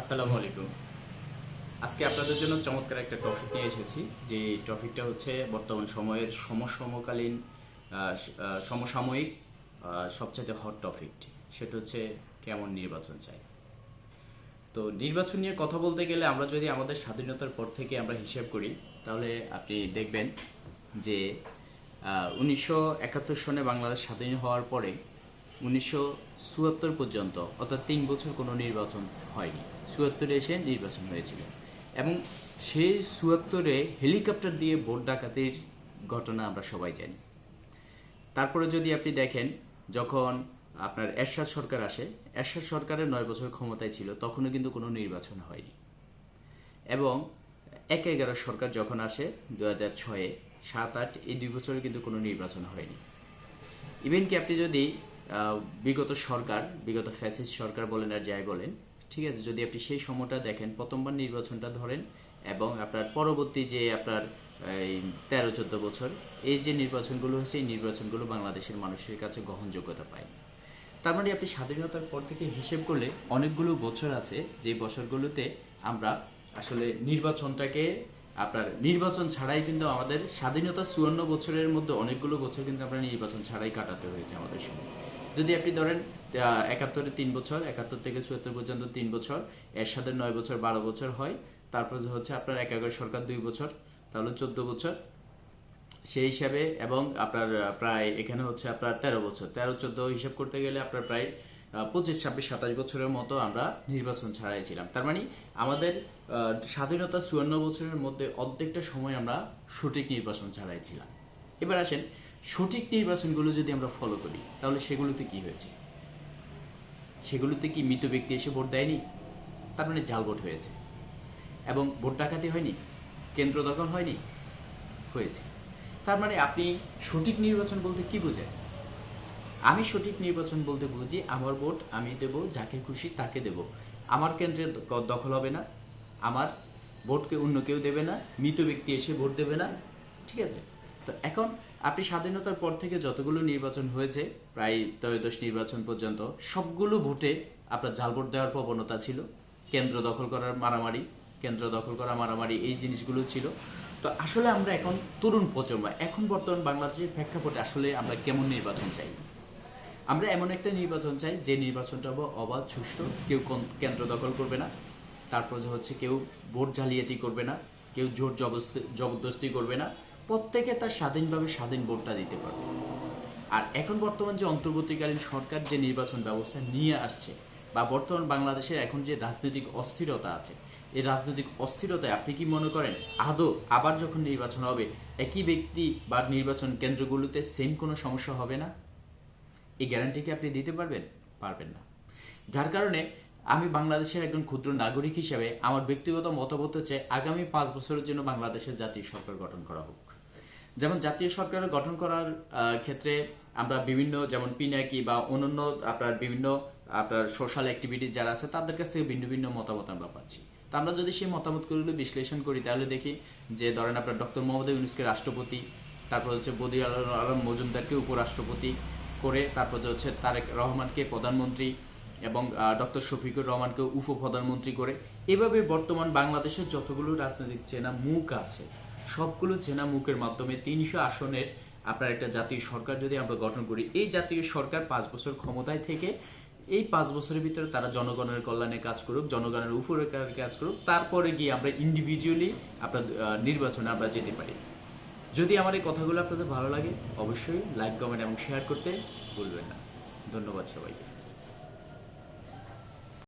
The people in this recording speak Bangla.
আসসালামু আলাইকুম। আজকে আপনাদের জন্য চমৎকার একটা টপিক নিয়ে এসেছি। যে টপিকটা হচ্ছে বর্তমান সময়ের সমসমকালীন সমসাময়িক সবচেয়ে হট টপিক সেটা হচ্ছে কেমন নির্বাচন চাই। তো নির্বাচন নিয়ে কথা বলতে গেলে আমরা যদি আমাদের স্বাধীনতার পর থেকে আমরা হিসেব করি, তাহলে আপনি দেখবেন যে উনিশশো একাত্তর সনে বাংলাদেশ স্বাধীন হওয়ার পরে উনিশশো চুয়াত্তর পর্যন্ত, অর্থাৎ তিন বছর কোনো নির্বাচন হয়নি। চুয়াত্তরে এসে নির্বাচন হয়েছিল। এবং সেই চুয়াত্তরে হেলিকপ্টার দিয়ে ভোট ডাকাতির ঘটনা আমরা সবাই জানি। তারপরে যদি আপনি দেখেন, যখন আপনার এরশাদ সরকার আসে, এরশাদ সরকারের নয় বছর ক্ষমতায় ছিল, তখনও কিন্তু কোনো নির্বাচন হয়নি। এবং এক এগারো সরকার যখন আসে দু হাজার ছয়ে সাত আট, এই দুই বছরে কিন্তু কোনো নির্বাচন হয়নি। ইভেন কি আপনি যদি বিগত সরকার, বিগত ফ্যাসিস্ট সরকার বলেন আর যাই বলেন ঠিক আছে, যদি আপনি সেই সময়টা দেখেন, প্রথমবার নির্বাচনটা ধরেন এবং আপনার পরবর্তী যে আপনার, এই তেরো, চোদ্দ বছর, এই যে নির্বাচনগুলো হয়েছে, এই নির্বাচনগুলো বাংলাদেশের মানুষের কাছে গ্রহণযোগ্যতা পায় তার মানে আপনি স্বাধীনতার পর থেকে হিসেব করলে অনেকগুলো বছর আছে, যে বছরগুলোতে আমরা আসলে নির্বাচনটাকে, আপনার নির্বাচন ছাড়াই কিন্তু আমাদের স্বাধীনতা চুয়ান্ন বছরের মধ্যে অনেকগুলো বছর কিন্তু আমরা নির্বাচন ছাড়াই কাটাতে হয়েছে আমাদের সময়। যদি আপনি ধরেন একাত্তরে তিন বছর, একাত্তর থেকে চুয়াত্তর পর্যন্ত তিন বছর এর সাথে নয় বছর, বারো বছর হয়, তারপর হচ্ছে আপনার একাগর সরকার দুই বছর, তাহলে চোদ্দ বছর। সেই হিসাবে এবং আপনার প্রায় এখানে হচ্ছে আপনার তেরো বছর। তেরো, চোদ্দ হিসাব করতে গেলে আপনার প্রায় পঁচিশ, ছাব্বিশ, সাতাশ বছরের মতো আমরা নির্বাচন ছাড়াই ছিলাম তার মানে আমাদের স্বাধীনতা চুয়ান্ন বছরের মধ্যে অর্ধেকটা সময় আমরা সঠিক নির্বাচন ছাড়াই ছিলাম এবার আসেন সঠিক নির্বাচনগুলো যদি আমরা ফলো করি, তাহলে সেগুলোতে কি হয়েছে? সেগুলোতে কি মৃত ব্যক্তি এসে ভোট দেয়নি? তার মানে জাল ভোট হয়েছে। এবং ভোট ডাকাতি হয়নি? কেন্দ্র দখল হয়নি? হয়েছে। তার মানে আপনি সঠিক নির্বাচন বলতে কি বোঝেন? আমি সঠিক নির্বাচন বলতে বুঝি, আমার ভোট আমি দেব, যাকে খুশি তাকে দেব। আমার কেন্দ্রের দ- দখল হবে না। আমার ভোটকে অন্য কেউ দেবে না। মৃত ব্যক্তি এসে ভোট দেবে না। ঠিক আছে? তো এখন আপনি স্বাধীনতার পর থেকে যতগুলো নির্বাচন হয়েছে, প্রায় ত্রয়োদশ নির্বাচন পর্যন্ত, সবগুলো ভোটে আপনার জাল ভোট দেওয়ার প্রবণতা ছিল, কেন্দ্র দখল করার মারামারি, কেন্দ্র দখল করা মারামারি এই জিনিসগুলো ছিল। তো আসলে আমরা এখন তরুণ প্রজন্ম, এখন বর্তমান বাংলাদেশের প্রেক্ষাপটে আসলে আমরা কেমন নির্বাচন চাই? আমরা এমন একটা নির্বাচন চাই, যে নির্বাচনটা হবে অবাধ, সুষ্ঠু, কেউ কোন- কেন্দ্র দখল করবে না, তারপর হচ্ছে কেউ ভোট জালিয়াতি করবে না, কেউ জোর জবরদস্তি করবে না প্রত্যেকে তার স্বাধীনভাবে স্বাধীন ভোটটা দিতে পারবে। আর এখন বর্তমান যে অন্তর্বর্তীকালীন সরকার যে নির্বাচন ব্যবস্থা নিয়ে আসছে বা বর্তমান বাংলাদেশের এখন যে রাজনৈতিক অস্থিরতা আছে, এই রাজনৈতিক অস্থিরতায় আপনি কি মনে করেন আদৌ আবার যখন নির্বাচন হবে, একই ব্যক্তি বা নির্বাচন কেন্দ্রগুলোতে সেম কোনো সমস্যা হবে না? এই গ্যারান্টি কি আপনি দিতে পারবেন? পারবেন না। যার কারণে আমি বাংলাদেশের একজন ক্ষুদ্র নাগরিক হিসেবে আমার ব্যক্তিগত মতামত হচ্ছে আগামী পাঁচ বছরের জন্য বাংলাদেশের জাতীয় সরকার গঠন করা হোক। যেমন জাতীয় সরকার গঠন করার ক্ষেত্রে আমরা বিভিন্ন, যেমন পিনাকি বা অন্যান্য আপনার বিভিন্ন, আপনার সোশ্যাল অ্যাক্টিভিটি যারা আছে, তাদের কাছ থেকে ভিন্ন ভিন্ন মতামত আমরা পাচ্ছি। তা আমরা যদি সেই মতামতগুলো বিশ্লেষণ করি, তাহলে দেখি যে ধরেন আপনার ডক্টর মোহাম্মদ ইউনুসকে রাষ্ট্রপতি, তারপর হচ্ছে বদির আলম আলম মজুমদারকে উপরাষ্ট্রপতি করে, তারপর হচ্ছে তারেক রহমানকে প্রধানমন্ত্রী এবং ডক্টর শফিকুর রহমানকে উপ প্রধানমন্ত্রী করে। এভাবে বর্তমান বাংলাদেশের যতগুলো রাজনৈতিক চেনা মুখ আছে সবগুলো চেনা মুখের মাধ্যমে তিনশো আসনের আপনার একটা জাতীয় সরকার যদি আমরা গঠন করি, এই জাতীয় সরকার পাঁচ বছর ক্ষমতায় থেকে এই পাঁচ বছরের ভিতরে তারা জনগণের কল্যাণে কাজ করুক, জনগণের উপরে কাজ করুক, তারপরে গিয়ে আমরা ইন্ডিভিজুয়ালি আপনার নির্বাচনে আমরা যেতে পারি। যদি আমার এই কথাগুলো আপনাদের ভালো লাগে, অবশ্যই লাইক কমেন্ট এবং শেয়ার করতে ভুলবেন না। ধন্যবাদ সবাইকে।